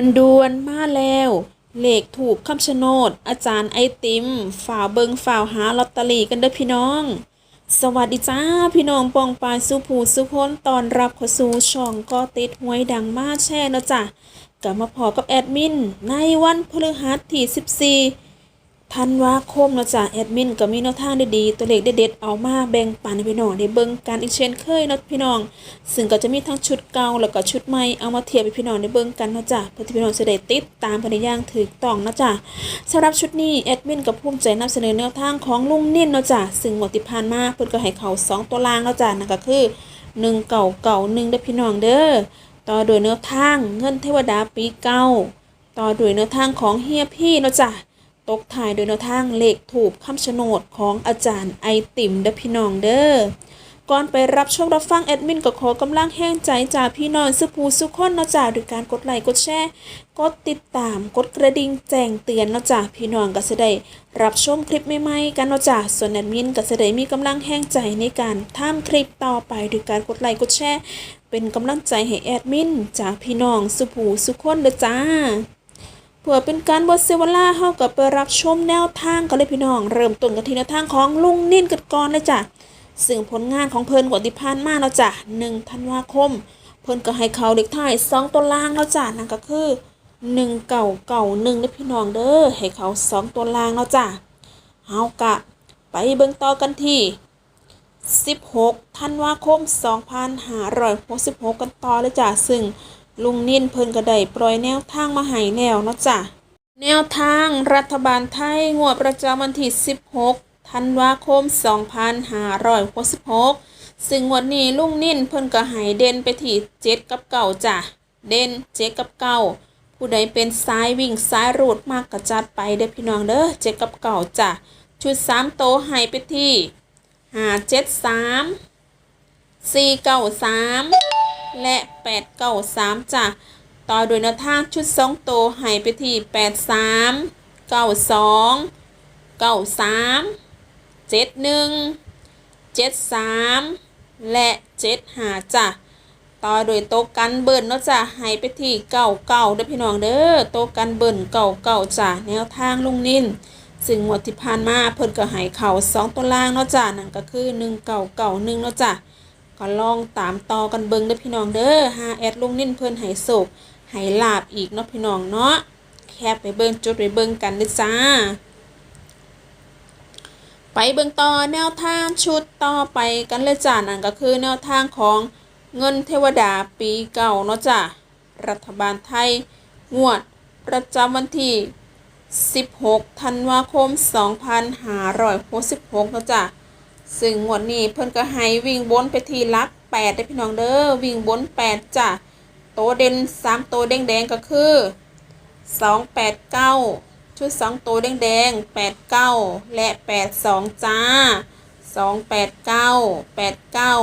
ันดวนๆ มาแล้ว เลขถูกคำชะโนด อาจารย์ไอติม ฝ่าวเบิงฝ่าวหาลอตเตอรี่กันเด้อพี่น้อง สวัสดีจ้า พี่น้องปองปายสุภูสุพนตอนรับเข้าสู่ช่องก็ติดหวยดังมากแช่เนาะจ้ะกลับมาพอกับแอดมิน ในวันพฤหัสที่14 ธันวาคมนะจ้ะแอดมินก็มีแนวทางดีๆตัวเลขเด็ดๆเอามาแบ่งปันให้พี่น้องได้เบิ่งกันอีกเช่นเคยนะพี่น้อง ซึ่งก็จะมีทั้งชุดเก่าแล้วก็ชุดใหม่เอามาเทียบให้พี่น้องได้เบิ่งกันนะจ้ะเพื่อที่พี่น้องจะได้ติดตามกันอย่างถูกต้องนะจ้ะสำหรับชุดนี้แอดมินก็ภูมิใจนำเสนอแนวทางของลุงนิ่นนะจ้ะซึ่งงวดที่ผ่านมาเพิ่นก็ให้เขาสองตัวล่างนะจ้ะนั่นก็คือ1เก่าเก่า1เด้อพี่น้องเด้อต่อโดยแนวทางเงินเทวดาปีเก่าต่อโดยแนวทางของเฮียพี่นะจ้ะ ตกถ่ายโดยแนวทางเลขถูกคำชะโนดของอาจารย์ไอติมเด้อพี่น้องเด้อก่อนไปรับชมรับฟังแอดมินก็ขอกำลังแห้งใจจากพี่น้องสุภูสุขคนเนาะจ้าด้วยการกดไลค์กดแชร์กดติดตามกดกระดิ่งแจ้งเตือนเนาะจ้าพี่น้องก็จะได้รับชมคลิปใหม่ๆกันเนาะจ้าส่วนแอดมินก็จะได้มีกำลังแห้งใจในการทำคลิปต่อไปด้วยการกดไลค์กดแชร์เป็นกำลังใจให้แอดมินจากพี่น้องสุภูสุขคนเด้อจ้า เพื่อเป็นการบดเซวลาเฮากับไปรับชมแนวทางกันเลยพี่น้อง เริ่มต้นกันที่แนวทางของลุงนิ่นกันก่อนเลยจ้ะซึ่งผลงานของเพิ่นกว่าที่ผ่านมาแล้วจ้ะ1ธันวาคม เพิ่นก็ให้เขาเด็กท้าย2ตัวล่างแล้วจ้ะนั่นก็คือ1เก่าเก่า1เด้อพี่น้องเด้อให้เขา2ตัวล่างแล้วจ้ะเฮากะไปเบิ่งต่อกันที่16ธันวาคม 2566 กันต่อเลยจ้ะซึ่ง ลุงนิ่นเพิ่นก็ได้ปล่อยแนวทางมาให้แล้วเนาะจ้ะแนวทางรัฐบาลไทยงวดประจำวันที่16ธันวาคม 2566ซึ่งงวดนี้ลุงนิ่นเพิ่นก็ให้เด่นไปที่7กับเก่าจ้ะเด่น7กับเก่าผู้ใดเป็นสายวิ่งสายรูดมากก็จัดไปเด้อพี่น้องเด้อ7กับเก่าจ้ะชุด3โตวให้ไปที่573 4เก้าสาม และแปดเก้าสามจ้ะต่อโดยแนวทางชุดสองโตวให้ไปที่แปดสามเก้าสองเก้าสามเจ็ดหนึ่งเจ็ดสามและเจ็ดหาจ้ะต่อโดยโตะกันเบิ่นเนาะจ้ะให้ไปที่เก้าเก้าเด้อพี่น้องเด้อโตะกันเบิ่นเก้าเก้าจ้ะแนวทางลุงนิ่นซึ่งงวดที่ผ่านมาเพิ่นก็ให้เข่าสองตัวล่างเนาะจ้ะนั่นก็คือหนึ่งเก่าเก่าหนึ่งเนาะจ้ะ ก็ลองตามต่อกันเบิ่งเด้อพี่น้องเด้อหาแอดลุงนิ่นเพิ่นให้โศกให้ลาบอีกเนาะพี่น้องเนาะแคบไปเบิ่งจุดไปเบิ่งกันเด้อจ้า ไปเบิ่งต่อแนวทางชุดต่อไปกันเลยจ้านั่นก็คือแนวทางของเงินเทวดาปีเก่าเนาะจ้ะรัฐบาลไทยงวดประจำวันที่ 16 ธันวาคม 2566นะจ๊ะ ซึ่งงวดนี้เพิ่นก็ให้วิ่งบนไปที่ลักแปดได้พี่น้องเด้อวิ่งบนแปดจ้ะโตเด่นสามโตแดงๆก็คือสองแปดเก้าชุดสองโตแดงๆแปดเก้าและแปดสองจ้าสองแปดเก้าแปดเก้า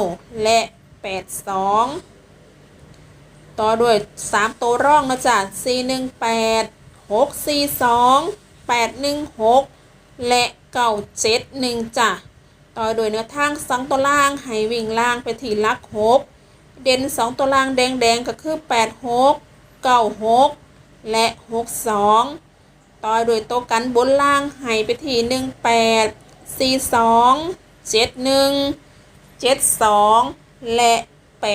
และแปดสองต่อด้วยสามโตร่องนะจ้ะสี่หนึ่งแปดหกสี่สองแปดหนึ่งหกและเก้าเจ็ดหนึ่งจ้ะ ต่อโดยเนื้อทาง2ตัวล่างให้วิ่งล่างไปที่ลัก6เด่น2ตัวล่างแดงๆก็คือ86 96และ62ต่อโดยตัวกันบนล่างให้ไปที่18 42 71 72และ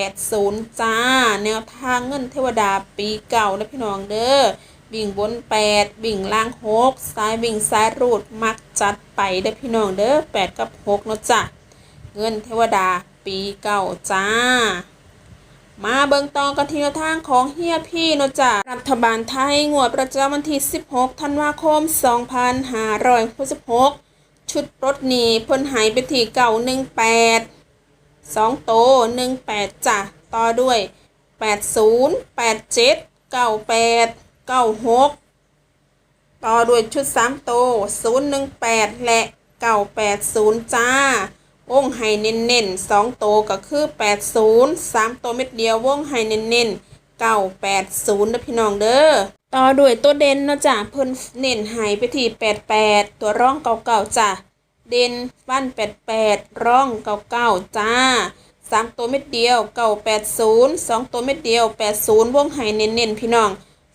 80จ้า แนวทางเงินเทวดาปีเก่าและพี่น้องเด้อ วิ่งบน8วิ่งล่าง6ซ้ายวิ่งซ้ายรูดมักจัดไปเด้อพี่น้องเด้อ8กับ6เนาะจ้ะเงินเทวดาปีเก่าจ้า มาเบิ่งต่อกันที่แนวทางของเฮียพี่เนาะจ้ะรัฐบาลไทยงวดประจำวันที่ 16 ธันวาคม 2566 ชุดรถหนีเพิ่นหายไปที่เก่า 18สองโตหนึ่งแปดจ้ะ ต่อด้วยแปดศูนย์แปด เก้าหกต่อด้วยชุดสามโตศูนย์หนึ่งแปดและเก้าแปดศูนย์จ้าวงไห้นเน้นสองโตก็คือแปดศูนย์สามโตเม็ดเดียววงไห้นเน้นเก้าแปดศูนย์นะพี่น้องเด้อต่อด้วยตัวเด่นนะจ้ะเพิ่นเน้นใหายไปที่แปดแปดตัวร่องเก่าๆจ้ะเด่นฟันแปดแปดร่องเก้าเก้าจ้าสามตัวเม็ดเดียวเก้าแปดศูนย์สองตัวเม็ดเดียวแปดศูนย์วงไห้นเน้นพี่น้อง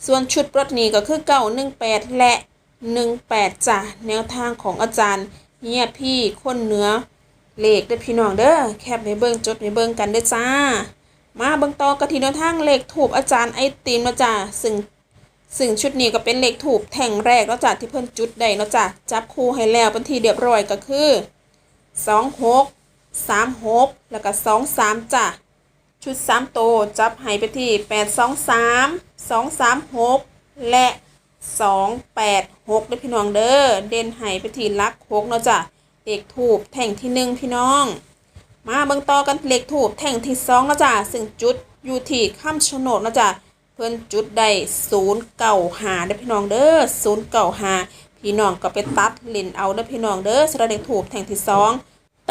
ส่วนชุดปรถนี้ก็คือเก่าหนึ่งแปดและหนึ่งแปดจ้ะแนวทางของอาจารย์เฮียพี่คนเหนือเลขเด้อพี่น้องเด้อแคปในเบิ้งจดในเบิ้งกันเด้อจ้า มาเบิ้งต่อกันที่แนวทางเลขถูกอาจารย์ไอติมนะจ้ะซึ่งซึ่งชุดนี้ก็เป็นเลขถูกแท่งแรกแล้วจ้ะที่เพิ่นจุดได้เนาะจ้ะจับคู่ให้แล้วเป็นทีเรียบร้อยก็คือสองหกสามหกแล้วก็สองสามจ้ะ ชุดสามโตวจับให้ไปที่แปดสองสามสองสามหกและสองแปดหกเด้พี่น้องเด้อเด่นให้ไปที่ลักหกเนาะจ้ะเลขถูกแท่งที่หนึ่งพี่น้อง มาเบิ่งต่อกันเลขถูกแท่งที่สองเนาะจ้ะซึ่งจุดอยู่ที่ข้ามโฉนดเนาะจ้ะเพื่อนจุดได้ศูนย์เก่าหาเด้อพี่น้องเด้อศูนย์เก่าหาพี่น้องก็ไปตัดเล่นเอาเด้อพี่น้องเด้อสระเด็กถูกแท่งที่สอง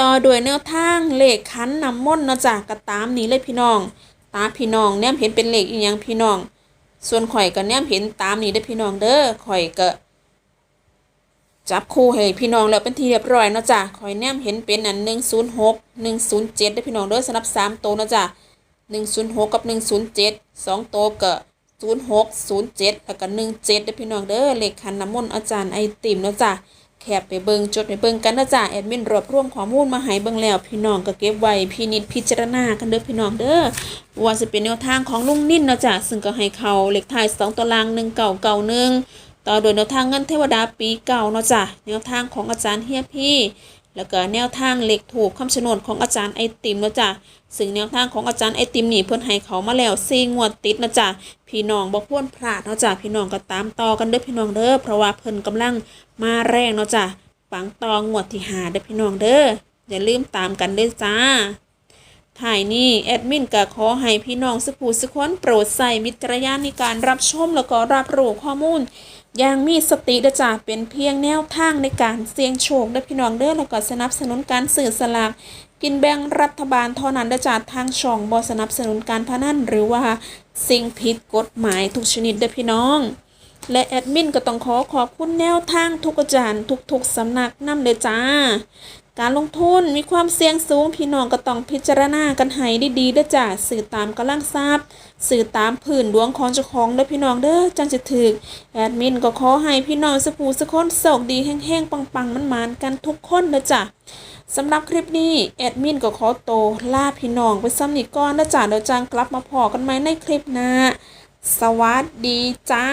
ต่อด้วยแนวทางเลขคันนำมนเนาะจ้ะก็ตามนี้เลยพี่น้อง ตาพี่น้องแนมเห็นเป็นเลขอีหยังพี่น้อง ส่วนข่อยก็แนมเห็นตามนี้เด้พี่น้องเด้อข่อยก็จับคู่ให้พี่น้องแล้วเป็นที่เรียบร้อยเนาะจ้ะข่อยแนมเห็นเป็นอันหนึ่งศูนย์หกหนึ่งศูนย์เจ็ดได้พี่น้องเด้อสำหรับสามตัวเนาะจ้ะหนึ่งศูนย์หกกับหนึ่งศูนย์เจ็ดสองตัวก็ศูนย์หกศูนย์เจ็ดแล้วก็หนึ่งเจ็ดเด้พี่น้องเด้อเลขคันนำมนอาจารย์ไอติมเนาะจ้ะ แคบไปเบิงจดไปเบิงกันนะจ๊ะแอดมินรวบรวมข้อมูลมาให้เบิงแล้วพี่น้องก็เก็บไว้พี่นิดพิจารณากันเด้อพี่น้องเด้อว่าจะเป็นแนวทางของลุงนิ่นนะจ๊ะซึ่งก็ให้เขาเลขท้ายสองตัวลางหนึ่งเก่าเก่าหนึ่งต่อโดยแนวทางเงินเทวดาปีเก่าเนาะจ้ะแนวทางของอาจารย์เฮียพี่ แล้วก็แนวทางเหล็กถูกคำชะโนดของอาจารย์ไอติมนะจ้ะซึ่งแนวทางของอาจารย์ไอติมนี่เพิ่นให้เขามาแล้วซีงวดติดนะจ๊ะพี่น้องบ่ควรพลาดนะจ้ะพี่น้องก็ตามต่อกันเด้อพี่น้องเด้อเพราะว่าเพิ่นกำลังมาแรงนะจ้ะปังตองวดที่หาเด้อพี่น้องเด้ออย่าลืมตามกันเด้อจ้าถ่ายนี่แอดมินก็ขอให้พี่น้องสุภูสุคนโปรดใส่วิจารณญาณในการรับชมแล้วก็รับรู้ข้อมูล อย่างมีสติเด้อจ้าเป็นเพียงแนวทางในการเสี่ยงโชคเด้อพี่น้องเด้อแล้วก็สนับสนุนการสื่อสลากกินแบ่งรัฐบาลเท่านั้นเด้จาทางช่องบสนับสนุนการพนันหรือว่าสิ่งผิดกฎหมายทุกชนิดเด้อพี่น้อง และแอดมินก็ต้องขอขอบคุณแนวทางทุกอาจารย์ทุกๆสำนักนำเด้อจ้า การลงทุนมีความเสี่ยงสูงพี่น้องก็ต้องพิจารณากันให้ดีๆด้อจ้าสื่อตามกำลังทราบสื่อตามผื่นดวงของเจ้าของเด้อพี่น้องเด้อจังจะถึกแอดมินก็ขอให้พี่น้องสปูสกคนโชคดีแห้งๆปังๆมันๆกันทุกคนเด้อจ้าสำหรับคลิปนี้แอดมินก็ขอโตวลาพี่น้องไปซ้ำนีก่อนนะจ๊ะเดี๋ยวจังกลับมาพอกันไหมในคลิปหน้า สวัสดีจ้า